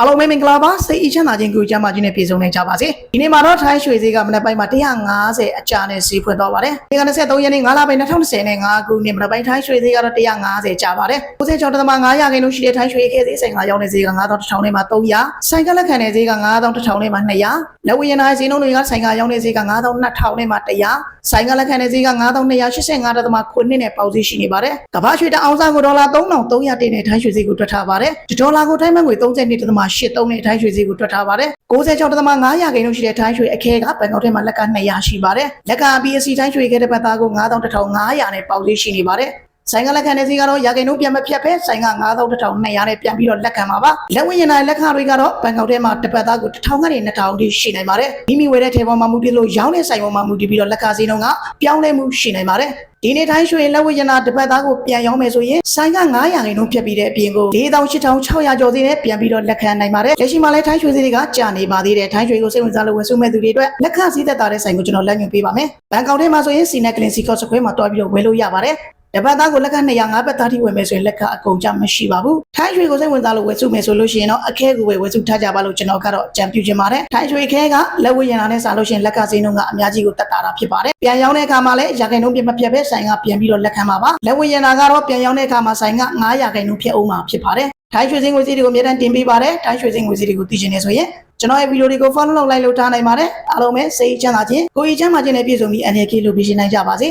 အားလုံးပဲမင်္ဂလာပါစိတ်အချမ်းသာခြင်းကိုကြမ်းမာခြင်းနဲ့ပြည့်စုံနေကြပါစေဒီနေ့မှာတော့ထိုင်းရွှေဈေးကမနက်ပိုင်းမှာ150အကြာနဲ့ဈေးဖွင့်တော့ပါတယ်ဒီက23ရက်နေ့9လပိုင်း2020နဲ့5ခုနှစ်မနက်ပိုင်းထိုင်းရွှေဈေးကတော့150ကြာပါတယ်96.5ရာခိုင်နှုန်းရှိတဲ့ထိုင်းရွှေခဲဈေးဆိုင်ကရောင်းတဲ့ဈေးက9000နဲ့မှ300ဆိုင်ကလက်ခံတဲ့ဈေးက9000နဲ့မှ200လက်ဝယ်ရနာဈေးနှုန်းတွေကဆိုင်ကရောင်းတဲ့ဈေးက9000နဲ့မှ100ဆိုင်ကလက်ခံတဲ့ဈေးက9285.9နဲ့ပေါက်ဈေးရှိနေပါတယ်ကမ္ဘာရွှေတအောင်စားကိုဒေါ်လာ3300တင်တဲ့ထိုင်းရွှေဈေးကိုတွက်ထားပါတယ်ဒီဒေါ်လာကိုထိုင်းမငွေ32.83နဲ့ထိုင်းရွှေဈေးကိုတွက်ထားပါတယ်96.5ရာခိုင်နှုန်းရှိတဲ့ထိုင်းရွှေအခဲကဘန်ကောက်ထဲမှာလက်က200ရှိပါတယ်လက်က BSC ထိုင်းရွှေခဲတဲ့ဘတ်သားကို9500နဲ့ပေါက်ဈေးရှိနေပါတယ် ဆိုင်ကလက်ခံတဲ့စီကတော့ရာခိုင်နှုန်းပြန်မဖြတ်ပဲဆိုင်က9200နဲ့ပြန်ပြီးတော့လက်ခံပါပါလက်ဝင်ရင်နိုင်လက်ခတွေကတော့ဘန်ကောက်ထဲမှာတစ်ပတ်သားကို1000ကနေ2000ထိရှိနိုင်ပါတယ်မိမိဝယ်တဲ့ထဲပေါ်မှာမူတည်လို့ရောင်းတဲ့ဆိုင်ပေါ်မှာမူတည်ပြီးတော့လက်ခစီးနှုန်းကပြောင်းလဲမှုရှိနိုင်ပါတယ်ဒီနေ့တိုင်းရွှေလက်ဝဲရနာတစ်ပတ်သားကိုပြန်ရောင်းမယ်ဆိုရင်ဆိုင်က900ခိုင်နှုန်းဖြတ်ပြီးတဲ့အပြင်ကို48,600ကျော်စီနဲ့ပြန်ပြီးတော့လက်ခံနိုင်ပါတယ်လက်ရှိမှာလည်းထိုင်းရွှေစီတွေကကြာနေပါသေးတယ်ထိုင်းရွှေကိုစိတ်ဝင်စားလို့ဝယ်စုမဲ့သူတွေအတွက်လက်ခစီးသက်သာတဲ့ဆိုင်ကိုကျွန်တော်လက်ညွှန်ပေးပါမယ်ဘန်ကောက်ထဲမှာဆိုရင်စီနက်ကလင်စီကော့စခွဲမှာတွားပြီးတော့ဝယ်လို့ရပါတယ် တပတ်သားကိုလက်ခ205ပတ်သားထိဝယ်မယ်ဆိုရင်လက်ခအကုန်ကြမရှိပါဘူးထိုင်းရွှေကိုစိတ်ဝင်စားလို့ဝယ်စုမယ်ဆိုလို့ရှိရင်တော့အခဲကိုဝယ်ဝယ်စုထားကြပါလို့ကျွန်တော်ကတော့ကြံပြုချင်ပါတယ်ထိုင်းရွှေခဲကလက်ဝယ်ရနာနဲ့စားလို့ရှိရင်လက်ကစင်းနှုန်းကအများကြီးကိုတက်တာတာဖြစ်ပါတယ်ပြန်ရောင်းတဲ့အခါမှာလည်းရာခိုင်နှုန်းပြမပြတ်ပဲဆိုင်ကပြန်ပြီးတော့လက်ခံပါပါလက်ဝယ်ရနာကတော့ပြန်ရောင်းတဲ့အခါမှာဆိုင်က900ရာခိုင်နှုန်းဖြစ်အောင်မှာဖြစ်ပါတယ်ထိုင်းရွှေစင်းငွေစီတွေကိုအများတန်းတင်ပေးပါတယ်ထိုင်းရွှေစင်းငွေစီတွေကိုသိချင်နေဆိုရင်ကျွန်တော်ရဲ့ဗီဒီယိုတွေကို follow လုပ်လိုက်လို့ထားနိုင်ပါတယ်အားလုံးပဲစိတ်ချမ်းသာခြင်းကိုယ်ကြီးချမ်းသာခြင်းနဲ့ပြည့်စုံပြီးအနေကလေးလိုပြီးရှင်းနိုင်ကြပါစေ